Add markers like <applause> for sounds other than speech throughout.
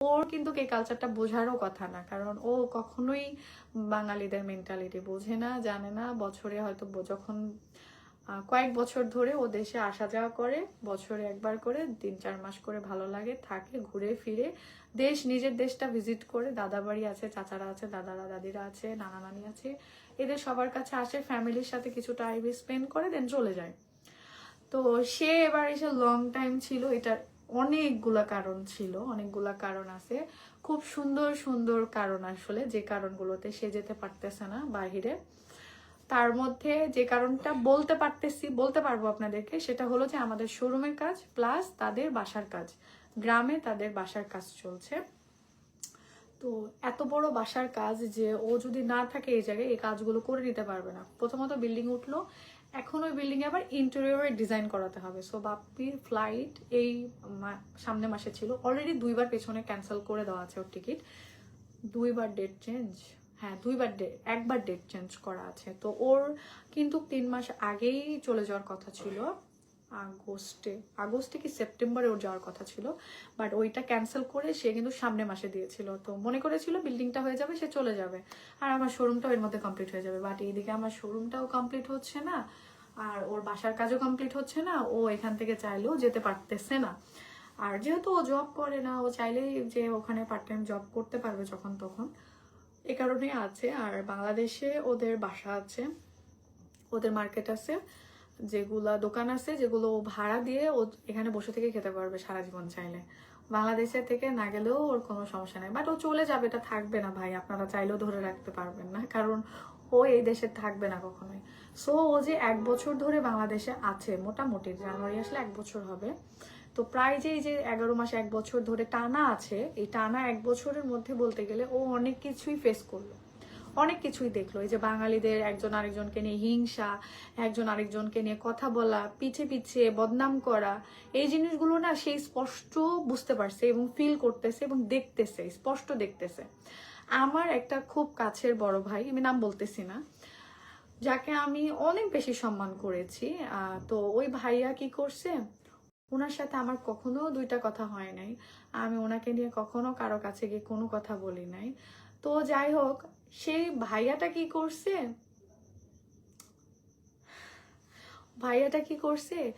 ওর কিন্তু এই কালচারটা বোঝারও কথা না। কারণ ও কখনোই বাঙালিদের মেন্টালিটি বোঝে না, জানে না। বছরে হয়তো যখন কয়েক বছর ধরে ও দেশে আসা যাওয়া করে, বছরে একবার করে, তিন চার মাস করে ভালো লাগে, থাকে, ঘুরে ফিরে। দেশ, নিজের দেশটা ভিজিট করে দাদা বাড়ি আছে, চাচারা আছে, দাদারা, দাদিরা আছে নানা নানি আছে। এদের সবার কাছে আসে, ফ্যামিলির সাথে কিছু টাইম স্পেন্ড করে দেন চলে যায়। তো সে এবার এসে লং টাইম ছিল, এটার অনেকগুলা কারণ ছিল, অনেকগুলা কারণ আছে। খুব সুন্দর সুন্দর কারণ আসলে, যে কারণগুলোতে সে যেতে পারতেছে না বাহিরে। তার মধ্যে যে কারণটা বলতে পারতেছি, বলতে পারব আপনাদেরকে, সেটা হলো যে আমাদের শোরুমের কাজ প্লাস তাদের বাসার কাজ। গ্রামে তাদের বাসার কাজ চলছে। তো এত বড় বাসার কাজ যে ও যদি না থাকে এই জায়গায়, এই কাজগুলো করে নিতে পারবে না। প্রথমত বিল্ডিং উঠল এখন ওই বিল্ডিং এ আবার ইন্টেরিয়র ডিজাইন করাতে হবে। সো বাপ্পির ফ্লাইট এই সামনে মাসে ছিল। অলরেডি দুইবার পেছনে ক্যান্সেল করে দেওয়া আছে ওর টিকিট দুইবার ডেট চেঞ্জ হ্যাঁ দুইবার ডেট একবার ডেট চেঞ্জ করা আছে। তো ওর কিন্তু তিন মাস আগেই চলে যাওয়ার কথা ছিল। আগস্টে আগস্টে কি সেপ্টেম্বরে ওর যাওয়ার কথা ছিল। বাট ওইটা ক্যান্সেল করে সে কিন্তু সামনে মাসে দিয়েছিল। তো মনে করেছিল বিল্ডিংটা হয়ে যাবে, সে চলে যাবে। আর আমার শোরুমটাও এর মধ্যে কমপ্লিট হয়ে যাবে। বাট এইদিকে আমার শোরুমটাও কমপ্লিট হচ্ছে না। আর ওর বাসার কাজও কমপ্লিট হচ্ছে না, ও এখান থেকে চাইলেও যেতে পারতেছে না। আর যেহেতু ও জব করে না, ও চাইলেই যে ওখানে পার্ট টাইম জব করতে পারবে যখন তখন। এ কারণে আছে, আর বাংলাদেশে ওদের বাসা আছে, ওদের মার্কেট আছে, যেগুলা দোকান আছে, যেগুলো ও ভাড়া দিয়ে ও এখানে বসে থেকে খেতে পারবে সারা জীবন চাইলে। বাংলাদেশের থেকে না গেলেও ওর কোনো সমস্যা নেই। বাট ও চলে যাবে, এটা থাকবে না ভাই, আপনারা চাইলেও ধরে রাখতে পারবেন না। কারণ ও এই দেশে থাকবে না কখনোই। সো ও যে এক বছর ধরে বাংলাদেশে আছে, মোটামুটি জানুয়ারি আসলে এক বছর হবে। তো প্রায় যে এই যে এগারো মাস এক বছর ধরে টানা আছে, এই টানা এক বছরের মধ্যে বলতে গেলে ও অনেক কিছুই ফেস করল। অনেক কিছুই দেখল। এই যে বাঙালিদের একজন আরেকজনকে নিয়ে হিংসা, একজন আরেকজনকে নিয়ে কথা বলা, পিছে পিছে বদনাম করা, এই জিনিসগুলো না সেই স্পষ্ট বুঝতে পারছে এবং ফিল করতেছে এবং দেখতেছে, স্পষ্ট দেখতেছে। আমার একটা খুব কাছের বড় ভাই, আমি নাম বলতেছি না, যাকে আমি অনেক বেশি সম্মান করেছি তো ওই ভাইয়া কি করছে, ওনার সাথে আমার কখনো দুইটা কথা হয় নাই। আমি ওনাকে নিয়ে কখনো কারও কাছে গিয়ে কোনো কথা বলি নাই। তো যাই হোক সেই ভাইয়াটা কি করছে? ভাইয়াটা কি করছে?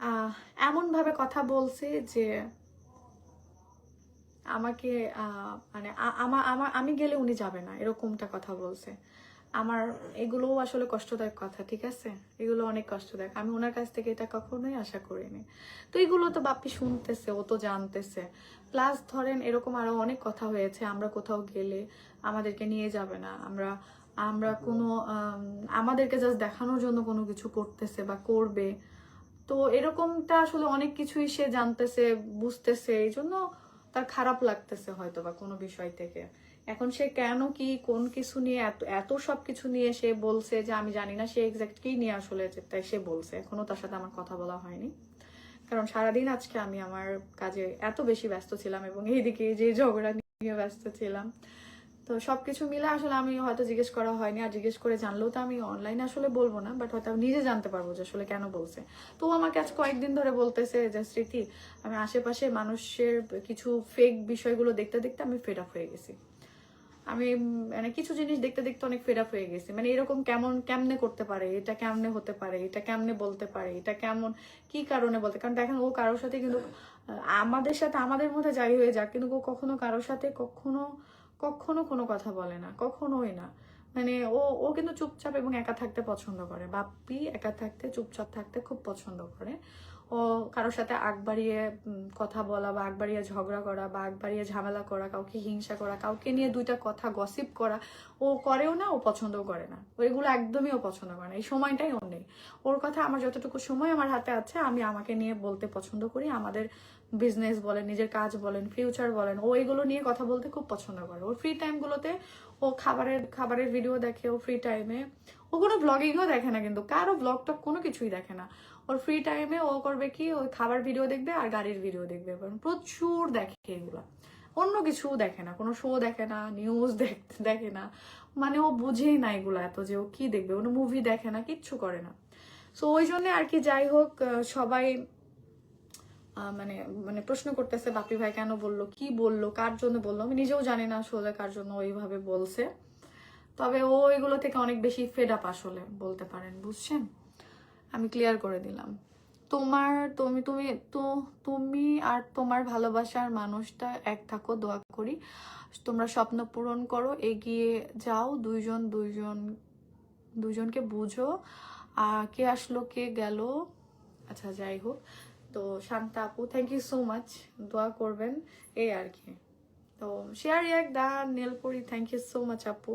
এমনভাবে এমন ভাবে কথা বলছে যে আমাকে মানে আমার আমা- আমা- আমি গেলে উনি যাবে না, এরকমটা কথা বলছে। আমার এগুলোও আসলে কষ্টদায়ক কথা, ঠিক আছে? এগুলো অনেক কষ্টদায়ক। আমি ওনার কাছ থেকে এটা কখনোই আশা করিনি। তো এগুলো তো বাপ্পি শুনতেছে, ও তো জানতেছে। প্লাস ধরেন এরকম আরও অনেক কথা হয়েছে, আমরা কোথাও গেলে আমাদেরকে নিয়ে যাবে না। আমরা আমরা কোনো আমাদেরকে জাস্ট দেখানোর জন্য কোনো কিছু করতেছে বা করবে। তো এরকমটা আসলে অনেক কিছুই সে জানতেছে, বুঝতেছে এই জন্য তার খারাপ লাগতেছে হয়তো বা কোনো বিষয় থেকে। এখন সে কেন কি, কোন কিছু নিয়ে, এত এত সব কিছু নিয়ে সে বলছে যে আমি জানি না সে এক্সাক্ট কি নিয়ে আসলে তাই সে বলছে। এখনও তার সাথে আমার কথা বলা হয়নি। কারণ সারাদিন আজকে আমি আমার কাজে এত বেশি ব্যস্ত ছিলাম এবং এইদিকে যে ঝগড়া নিয়ে ব্যস্ত ছিলাম। তো সবকিছু মিলে আসলে আমি হয়তো জিজ্ঞেস করা হয়নি। আর জিজ্ঞেস করে জানলেও তো আমি অনলাইনে আসলে বলব না বাট হয়তো আমি নিজে জানতে পারব যে আসলে কেন বলছে। তো আমাকে আজ কয়েকদিন ধরে বলতেছে যে, স্মৃতি, আমি আশেপাশে মানুষের কিছু ফেক বিষয়গুলো দেখতে দেখতে আমি ফেড আপ হয়ে গেছি। আমি মানে কিছু জিনিস দেখতে দেখতে অনেক ফেড আপ হয়ে গেছি। মানে এরকম কেমন, কেমনে করতে পারে? এটা কেমনে হতে পারে? এটা কেমনে বলতে পারে? এটা কেমন, কি কারণে বলতে? কারণ দেখেন, ও কারোর সাথে কিন্তু, আমাদের সাথে, আমাদের মধ্যে যাই হয়ে যাক, কিন্তু ও কখনো কারোর সাথে কখনো কখনো কোনো কথা বলে না, কখনোই না। মানে ও ও কিন্তু চুপচাপ এবং একা থাকতে পছন্দ করে। বাপ্পি একা থাকতে, চুপচাপ থাকতে খুব পছন্দ করে। ও কারোর সাথে আগ বাড়িয়ে কথা বলা বা আগ বাড়িয়ে ঝগড়া করা বা আগ বাড়িয়ে ঝামেলা করা, কাউকে হিংসা করা, কাউকে নিয়ে দুইটা কথা গসিপ করা, ও করেও না, ও পছন্দও করে না। ওইগুলো একদমই ও পছন্দ করে না। এই সময়টাই ওর নেই। ওর কথা আমার যতটুকু সময় আমার হাতে আছে, আমি আমাকে নিয়ে বলতে পছন্দ করি। আমাদের বিজনেস বলেন, নিজের কাজ বলেন ফিউচার বলেন, ও এগুলো নিয়ে কথা বলতে খুব পছন্দ করে। ওর ফ্রি টাইমগুলোতে ও খাবারের খাবারের ভিডিও দেখে, ও ফ্রি টাইমে ও কোনো ব্লগিংও দেখে না কিন্তু, কারও ব্লগ টক কোনো কিছুই দেখে না। ওর ফ্রি টাইমে ও করবে কি? ওই খাবার ভিডিও দেখবে আর গাড়ির ভিডিও দেখবে। প্রচুর দেখে এগুলো। অন্য কিছু দেখে না। কোনো শো দেখে না নিউজ <laughs> দেখে না। মানে ও বুঝেই না এগুলো এত যে ও কি দেখবে? কোনো মুভি দেখে না, কিচ্ছু করে না। সো ওই জন্য আর কি যাই হোক সবাই মানে মানে প্রশ্ন করতেছে, বাপি ভাই কেন বলল? কি বলল? কার জন্য বলল? আমি নিজেও জানি না আসলে কার জন্য ওইভাবে বলছে। তবে ও এগুলো থেকে অনেক বেশি ফেড আপ আসলে, বলতে পারেন। বুঝছেন? আমি ক্লিয়ার করে দিলাম। তোমার, তুমি তুমি, তো তুমি আর তোমার ভালোবাসার মানুষটা এক থাকো, দোয়া করি। তোমরা স্বপ্ন পূরণ করো, এগিয়ে যাও, দুইজন দুইজন দুজনকে বুঝো। আর কে আসলো, কে গেল? আচ্ছা যাই হোক। তো শান্তা আপু থ্যাংক ইউ সো মাচ দোয়া করবেন, এই আর কি। তো শেয়ার রিয়াক দা নীলপুরি থ্যাংক ইউ সো মাচ আপু।